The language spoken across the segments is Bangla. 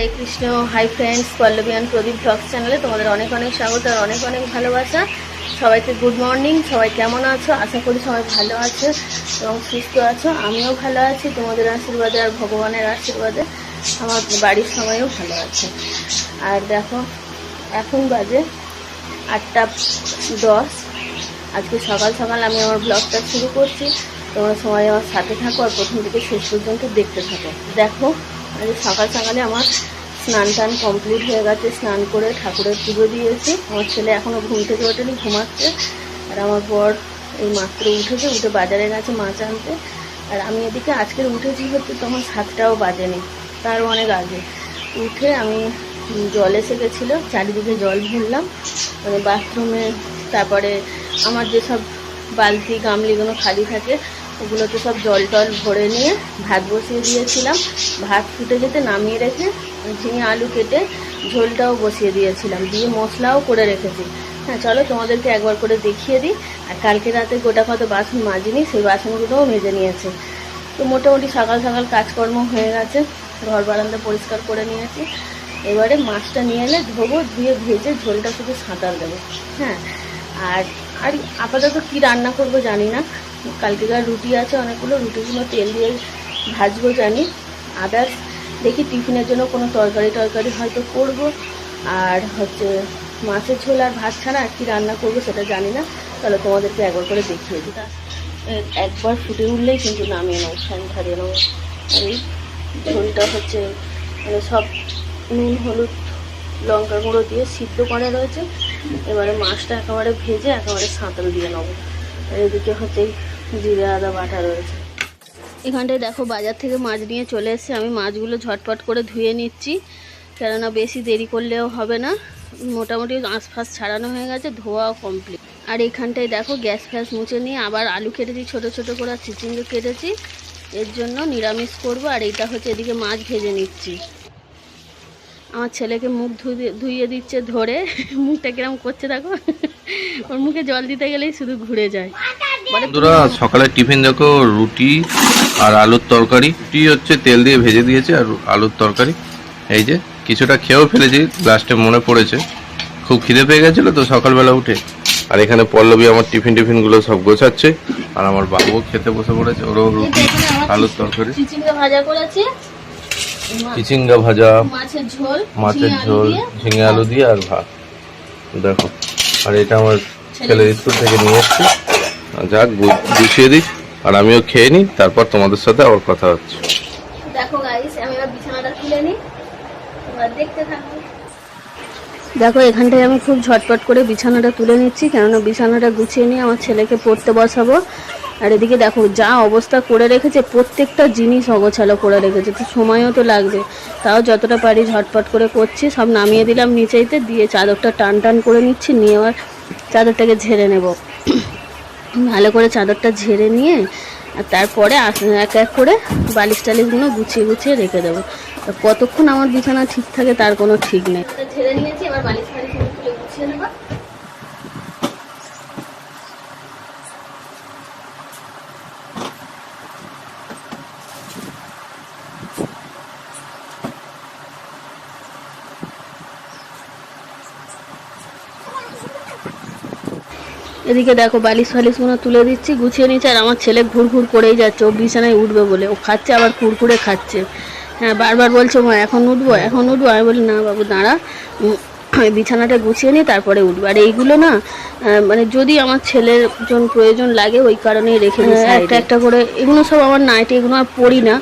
Hare Krishna hi friends Pallavi and Pradeep blogs চ্যানেলে তোমাদের অনেক অনেক স্বাগত আর অনেক অনেক ভালোবাসা। সবাইকে গুড মর্নিং সবাই কেমন আছো? আশা করি সবাই ভালো আছে এবং সুস্থ আছো। আমিও ভালো আছি, তোমাদের আশীর্বাদে আর ভগবানের আশীর্বাদে। আমার বাড়ির সময়ও ভালো আছে। আর দেখো, এখন বাজে আটটা দশ। আজকে সকাল সকাল আমি আমার ব্লগটা শুরু করছি। তোমরা সবাই আমার সাথে থাকো আর প্রথম থেকে শেষ পর্যন্ত দেখতে থাকো। দেখো আজকে সকাল সকালে আমার স্নান টান কমপ্লিট হয়ে গেছে, স্নান করে ঠাকুরের পুজো দিয়েছি। আমার ছেলে এখনও ঘুম থেকে ওঠেনি, ঘুমাচ্ছে। আর আমার বর এই মাত্র উঠেছে, উঠে বাজারে গেছে মাছ আনতে। আর আমি এদিকে আজকের উঠেছি হচ্ছে তোমার সাতটাও বাজেনি, তার অনেক আগে। উঠে আমি জল এসে গেছিল, চারিদিকে জল ভরলাম মানে বাথরুমে তারপরে আমার যেসব বালতি, গামলিগুলো খালি থাকে ওগুলোতে সব জল টল ভরে নিয়ে ভাত বসিয়ে দিয়েছিলাম। ভাত ফুটে যেতে নামিয়ে রেখে ঝিঙে আলু কেটে ঝোলটাও বসিয়ে দিয়েছিলাম। দিয়ে মশলাও করে রেখেছি। হ্যাঁ চলো তোমাদেরকে একবার করে দেখিয়ে দিই। আর কালকে রাতে গোটা কত বাসন মাজিনি, সেই বাসনগুলোও মেজে নিয়েছে। তো মোটামুটি সকাল সকাল কাজকর্ম হয়ে গেছে। ঘর বারান্দা পরিষ্কার করে নিয়েছি। এবারে মাছটা নিয়ে এলে ধোবো, ধুয়ে ভেজে ঝোলটা শুধু সাঁতার দেবো। হ্যাঁ আর আর আপাতত কি রান্না করব জানি না। কালকেকার রুটি আছে, অনেকগুলো রুটিগুলো তেল দিয়ে ভাজবো জানি। আদার্স দেখি টিফিনের জন্য কোনো তরকারি টরকারি হয়তো করব। আর হচ্ছে মাছের ঝোল আর ভাত ছাড়া আর কি রান্না করব সেটা জানি না। তাহলে তোমাদেরকে একবার করে দেখিয়ে দিই। একবার ফুটে উঠলেই কিন্তু নামিয়ে নেব ফ্যান ছাড়িয়ে নেব। এই ঝোলটা হচ্ছে মানে সব নুন, হলুদ লঙ্কা গুঁড়ো দিয়ে সিদ্ধ করা রয়েছে। এবারে মাছটা একেবারে ভেজে একেবারে সাঁতাল দিয়ে নেব। এদিকে হচ্ছে জিরে, আদা, বাটা রয়েছে। এখানটায় দেখো বাজার থেকে মাছ নিয়ে চলে এসেছে। আমি মাছগুলো ঝটপট করে ধুয়ে নিচ্ছি। কেননা বেশি দেরি করলেও হবে না। মোটামুটি আঁশ ছাড়ানো হয়ে গেছে, ধোয়াও কমপ্লিট আর এখানটায় দেখো গ্যাস ফ্যাস মুছে নিয়ে আবার আলু কেটেছি, ছোট ছোট করে আর কেটেছি। এর জন্য নিরামিষ করব। আর এইটা হচ্ছে এদিকে মাছ ভেজে নিচ্ছি। আমার ছেলেকে মুখ ধুইয়ে দিচ্ছে ধরে। মুখটা কিরম করছে দেখো? ওর মুখে জল দিতে গেলেই শুধু ঘুরে যায়। বন্ধুরা সকালে টিফিন দেখো রুটি আর আলুর তরকারি। রুটি হচ্ছে তেল দিয়ে ভেজে দিয়েছে আর আলুর তরকারি। এই যে কিছুটা খেয়েও ফেলেছি লাস্টে মনে পড়েছে। খুব খিদে পেয়ে গেছিল তো সকালবেলা উঠে। আর এখানে পল্লবী আমার টিফিন টিফিনগুলো সব গোছাচ্ছে। আর আমার বাবুও খেতে বসে পড়েছে ওরও রুটি আলুর তরকারি। চিচিঙ্গা ভাজা করেছি। চিচিঙ্গা ভাজা মাছের ঝোল মাছের ঝিঙে আলু ঝোল দিয়ে। ঝিঙে আলু দিয়ে আর ভাত। দেখো আর এটা আমার ছেলের স্কুল থেকে নিয়ে এসছে। যাক গুছিয়ে দিই। আর আমিও খেয়ে নিই তারপর তোমাদের সাথে আবার কথা হচ্ছে। দেখো গাইস আমি এবার বিছানাটা তুলে নিই। তোমরা দেখতে থাকো। দেখো এখানটায় আমি খুব ঝটপট করে বিছানাটা তুলে নিচ্ছি কেননা বিছানাটা গুছিয়ে নিয়ে আমার ছেলেকে পড়তে বসাবো। আর এদিকে দেখো যা অবস্থা করে রেখেছে প্রত্যেকটা জিনিস অগোছালো করে রেখেছে। তো সময়ও তো লাগবে তাও যতটা পারি ঝটপট করে করছি। সব নামিয়ে দিলাম নিচেইতে দিয়ে চাদরটা টান টান করে নিচ্ছি নিয়ে আবার চাদরটাকে ঝেড়ে নেব। ভালো করে চাদরটা ঝেড়ে নিয়ে আর তারপরে এক এক করে বালিশ টালিশগুলো গুছিয়ে গুছিয়ে রেখে দেবো। কতক্ষণ আমার বিছানা ঠিক থাকে তার কোনো ঠিক নেই। ঝেড়ে নিয়েছি, এবার বালিশ টালিশগুলো তুলে গুছিয়ে নেব এদিকে দেখো বালিশ ফালিশগুলো তুলে দিচ্ছি গুছিয়ে নিচ্ছে আর আমার ছেলে ঘুর ঘুর করেই যাচ্ছে ও বিছানায় উঠবে বলে। ও খাচ্ছে আবার কুড়কুড়ে খাচ্ছে। হ্যাঁ বারবার বলছে মা এখন উঠবো এখন উঠবো? আমি বলি না বাবু দাঁড়া বিছানাটা গুছিয়ে নিই তারপরে উঠবো। আর এইগুলো না মানে যদি আমার ছেলের জন প্রয়োজন লাগে ওই কারণেই রেখে দিই একটা একটা করে এগুলো সব আমার নাইটি এগুলো আর পড়ি না।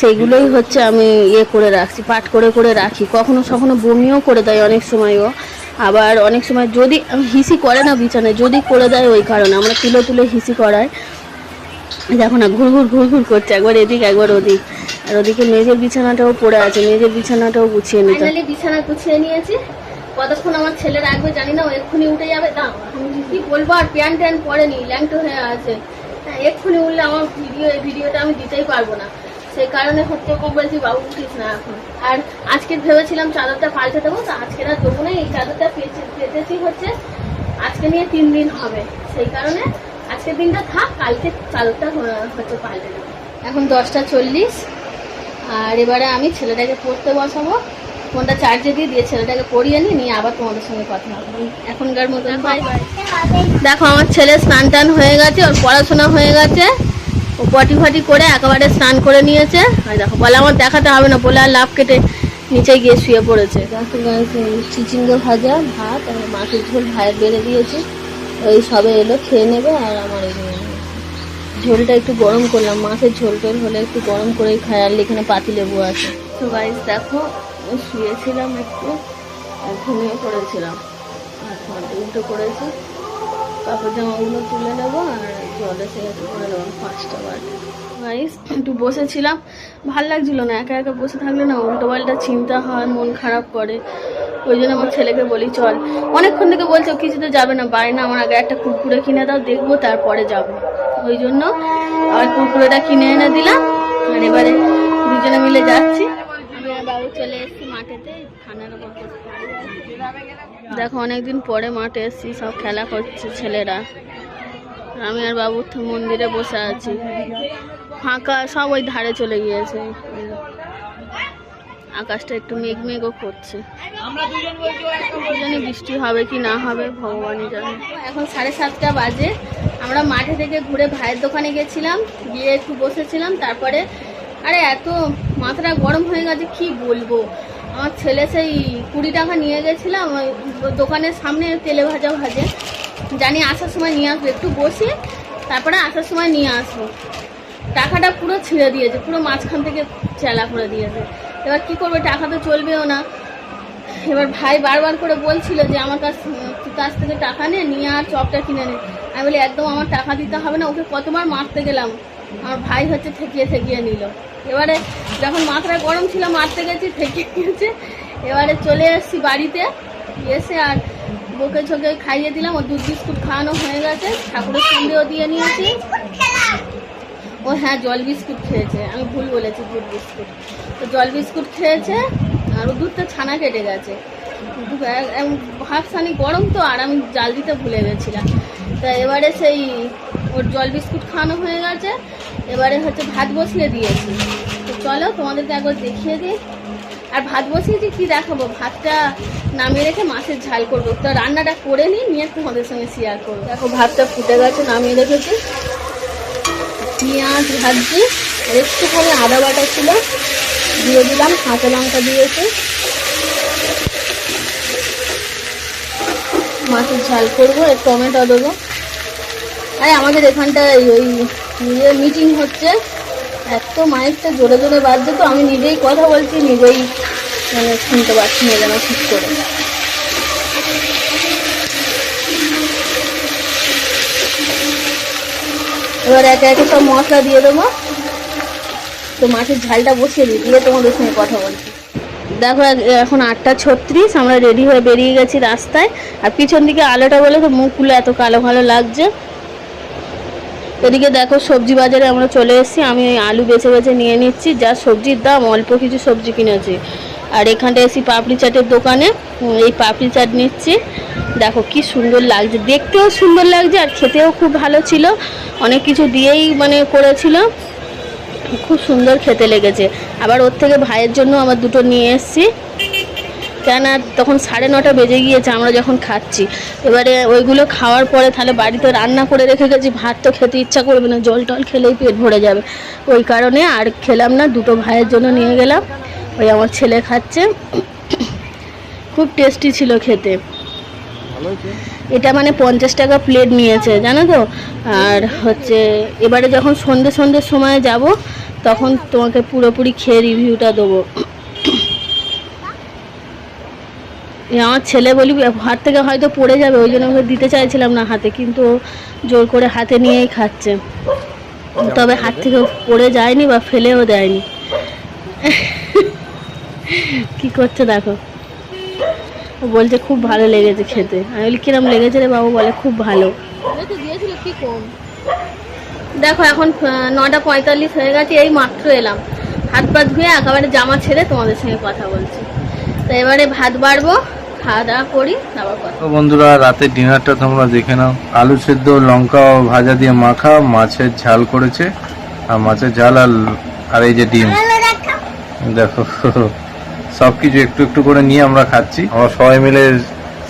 সেইগুলোই হচ্ছে আমি ইয়ে করে রাখছি পাট করে করে রাখি। কখনো কখনো বমিও করে দেয় অনেক সময়ও আবার অনেক সময় যদি হিসি করে না বিছানায়, যদি করে দেয় ওই কারণে, আমরা তুলে তুলে হিসি করাই। দেখো না, ঘুর ঘুর ঘুর ঘুর করছে, একবার এদিক, একবার ওদিক। আর ওদিকে মেজের বিছানাটাও পড়ে আছে মেজের বিছানাটাও গুছিয়ে নিতে। বিছানা গুছিয়ে নিয়েছি। কতক্ষণ আমার ছেলে রাখবে জানি না এক্ষুনি উঠে যাবে। দাও আমি কি বলব, আর প্যান ট্যান পরেনি ল্যাংটো হয়ে আছে। হ্যাঁ এক্ষুনি উঠলে আমার ভিডিও, এই ভিডিওটা আমি দিতেই পারব না। সেই কারণে হচ্ছে ওকে বলছি বাবু উঠিস না এখন। আর আজকে ভেবেছিলাম চাদরটা পাল্টে দেবো তো আজকে আর দেবো না এই চাদরটা পেতেছি হচ্ছে আজকে নিয়ে তিন দিন হবে। সেই কারণে আজকের দিনটা থাক কালকে চাদরটা হচ্ছে পাল্টে দেবো। এখন দশটা চল্লিশ আর এবারে আমি ছেলেটাকে পড়তে বসাবো। ফোনটা চার্জে দিয়ে দিয়ে ছেলেটাকে পড়িয়ে নিই নিয়ে আবার তোমাদের সঙ্গে কথা হবে। এখনকার বাই দেখো আমার ছেলে স্নান টান হয়ে গেছে ওর পড়াশোনা হয়ে গেছে। ও পটি ফাটি করে একেবারে স্নান করে নিয়েছে। আর দেখো, বলে আমার দেখাতে হবে না, বলে আর লাভ কেটে নিচে গিয়ে শুয়ে পড়েছে। চিচিঙ্গা ভাজা ভাত, আর মাছের ঝোল ভাইয়ের বেড়ে দিয়েছি। ওই সবে এলো, খেয়ে নেবে, আর আমার এই ঝোলটা একটু গরম করলাম। মাছের ঝোল টোল হলে একটু গরম করেই খাই, আর এখানে পাতি লেবু আছে। তো গাইস দেখো শুয়েছিলাম একটু ঘুমিয়ে পড়েছিলাম। আর উল্টো করেছি। কাপড় জামাগুলো তুলে নেব আর জলে সে পাঁচটা বাজে। গাইস একটু বসেছিলাম, ভালো লাগছিল না, একা একা বসে থাকলে না উল্টো পাল্টা চিন্তা হয়, মন খারাপ করে। ওই জন্য আমার ছেলেকে বলি, চল। অনেকক্ষণ থেকে বলছে কিছুতে যাবে না, বাড়ি না, আমার আগে একটা কুরকুরে কিনে দাও, দেখব, তারপরে যাব। ওই জন্য আর কুরকুরেটা কিনে এনে দিলাম, আর এবারে দুজনে মিলে যাচ্ছি আমি আর বাবু চলে এসেছি মাঠেতে ঠান্ডার উপর বসে পড়ে আছি। দেখো অনেকদিন পরে মাঠে এসেছি সব খেলা করছে ছেলেরা। আমি আর বাবু তো মন্দিরে বসে আছি। ফাঁকা সব ওই ধারে চলে গিয়েছে। আকাশটা একটু মেঘ মেঘও করছে। জানি বৃষ্টি হবে কি না হবে ভগবানই জানে। এখন সাড়ে সাতটা বাজে। আমরা মাঠে থেকে ঘুরে ভাইয়ের দোকানে গেছিলাম গিয়ে একটু বসেছিলাম তারপরে আরে এত মাথাটা গরম হয়ে গেছে কি বলব? আমার ছেলে সেই কুড়ি টাকা নিয়ে গেছিলাম ওই দোকানের সামনে তেলে ভাজা ভাজে। জানি আসার সময় নিয়ে আসব, একটু বসে তারপরে আসার সময় নিয়ে আসব। টাকাটা পুরো ছিঁড়ে দিয়েছে, পুরো মাঝখান থেকে চেলা করে দিয়েছে। এবার কি করবে, টাকা তো চলবেও না। এবার ভাই বারবার করে বলছিল যে, আমার কাছ কাছ থেকে টাকা নে, নিয়ে আর চপটা কিনে নে। আমি বলি, একদম আমার টাকা দিতে হবে না, ওকে কতবার মারতে গেলাম? আমার ভাই হচ্ছে ঠেকিয়ে ঠেকিয়ে নিল। এবারে যখন মাথাটা গরম ছিল, মারতে গেছি, ঠেকিয়ে নিয়েছে এবারে চলে এসেছি বাড়িতে। এসে আর বকে ঝোঁকে খাইয়ে দিলাম ও দুধ বিস্কুট খাওয়ানো হয়ে গেছে। ঠাকুরের সঙ্গেও দিয়ে নিয়েছি। ও হ্যাঁ জল বিস্কুট খেয়েছে। আমি ভুল বলেছি, দুধ বিস্কুট। তো জল বিস্কুট খেয়েছে, আর ও দুধটা ছানা কেটে গেছে। ভাবসানি গরম তো, আর আমি জাল দিতে ভুলে গেছিলাম। তা এবারে সেই ওর জল বিস্কুট খাওয়ানো হয়ে গেছে। এবারে হচ্ছে ভাত বসিয়ে দিয়েছি। তো চলো তোমাদেরকে একবার দেখিয়ে দিই। আর ভাত বসিয়েছি কি দেখাবো? ভাতটা নামিয়ে রেখে মাছের ঝাল করব। তো রান্নাটা করে নিই, নিয়ে তোমাদের সঙ্গে শেয়ার করব। দেখো, ভাতটা ফুটে গেছে, নামিয়ে রেখেছি। পেঁয়াজ ভাজছি একটুখানি আদা বাটা ছিল, দিয়ে দিলাম, কাঁচা লঙ্কা দিয়েছি। মাছের ঝাল করব টমেটো দেবো। আরে, আমাদের এখানটায় ওই ইয়ে মিটিং হচ্ছে। এত মাইকটা জোরে জোরে বাজছে তো আমি নিজেই কথা বলছি, নিজেই মানে শুনতে পাচ্ছি না যেন ঠিক করে। এবার একে একে সব মশলা দিয়ে দেবো। তো মাছের ঝালটা বসিয়ে দিই, দিয়ে তোমাদের সঙ্গে কথা বলছি। দেখো এখন আটটা ছত্রিশ, আমরা রেডি হয়ে বেরিয়ে গেছি রাস্তায়। আর পিছন দিকে আলোটা বলে তো মুখগুলো এত কালো ভালো লাগছে। এদিকে দেখো সবজি বাজারে আমরা চলে এসেছি। আমি আলু বেছে বেছে নিয়ে নিচ্ছি। যা সবজির দাম, অল্প কিছু সবজি কিনেছি। আর এখানটা এসি পাপড়ি চাটের দোকানে। এই পাপড়ি চাট নিচ্ছি। দেখো কি সুন্দর লাগছে। দেখতেও সুন্দর লাগছে আর খেতেও খুব ভালো ছিল। অনেক কিছু দিয়েই মানে করেছিল। খুব সুন্দর খেতে লেগেছে। আবার ওর থেকে ভাইয়ের জন্য আবার দুটো নিয়ে এসেছি। কেন তখন সাড়ে নটা বেজে গিয়েছে, আমরা যখন খাচ্ছি। এবারে ওইগুলো খাওয়ার পরে তাহলে বাড়িতে রান্না করে রেখে গেছি, ভাত তো খেতে ইচ্ছা করবে না, জল টল খেলেই পেট ভরে যাবে। ওই কারণে আর খেলাম না, দুটো ভাইয়ের জন্য নিয়ে গেলাম, ওই আমার ছেলে খাচ্ছে। খুব টেস্টি ছিল খেতে। এটা মানে পঞ্চাশ টাকা প্লেট নিয়েছে, জানো তো? আর হচ্ছে এবারে যখন সন্ধে সন্ধ্যের সময় যাব, তখন তোমাকে পুরোপুরি খেয়ে রিভিউটা দেবো। আমার ছেলে বলি হাত থেকে হয়তো পড়ে যাবে ওই জন্য ওকে দিতে চাইছিলাম না হাতে কিন্তু জোর করে হাতে নিয়েই খাচ্ছে। তবে হাত থেকে পড়ে যায়নি বা ফেলেও দেয়নি। কি করছে দেখো। ও বলছে খুব ভালো লেগেছে খেতে। আমি বলি কিরম লেগেছে রে বাবু বলে খুব ভালো। দেখো এখন নটা পঁয়তাল্লিশ হয়ে গেছে এই মাত্র এলাম। হাত পা ধুয়ে একেবারে জামা ছেড়ে তোমাদের সঙ্গে কথা বলছি। তো এবারে ভাত বাড়বো। খাওয়া দাওয়া করি তারপর কথা। তো বন্ধুরা রাতের ডিনারটা তোমরা দেখে নাও। আলু সেদ্ধ লঙ্কা ও ভাজা দিয়ে মাখা মাছের ঝাল করেছে। আর মাছের ঝাল আর আর এই যে ডিম। দেখো সবকিছু একটু একটু করে নিয়ে আমরা খাচ্ছি। আমরা সবাই মিলে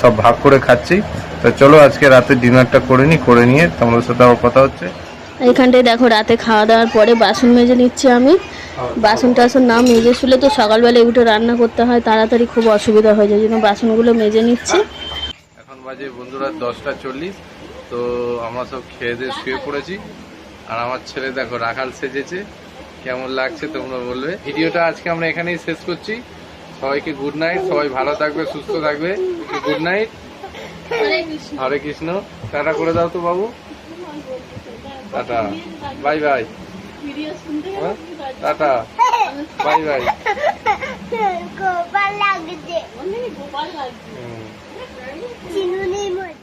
সব ভাগ করে খাচ্ছি। তো চলো আজকে রাতে ডিনারটা করে নি করে নিয়ে তোমাদের সাথে আবার কথা হচ্ছে। এইখানটায় দেখো রাতে খাওয়া দাওয়ার পরে বাসন মেজে নিচ্ছি আমি। বাসন টাসন না মেজে শুলে তো সকালবেলা উঠে রান্না করতে হয়, তাড়াতাড়ি খুব অসুবিধা হয়ে যায় জন্য বাসনগুলো মেজে নিচ্ছি। এখন বাজে বন্ধুরা দশটা চল্লিশ, তো আমরা সব খেয়ে দিয়ে শুয়ে পড়েছি। আর আমার ছেলে দেখো রাখাল সেজেছে, কেমন লাগছে তোমরা বলবে। ভিডিওটা আজকে আমরা এখানেই শেষ করছি। সবাইকে গুড নাইট সবাই ভালো থাকবে, সুস্থ থাকবে। Good night Hare Krishna. Tata করে দাও তো বাবু। টাটা। Bye bye. হ্যাঁ? টাটা। Bye bye. গোপাল লাগছে। চিনুনির মধ্যে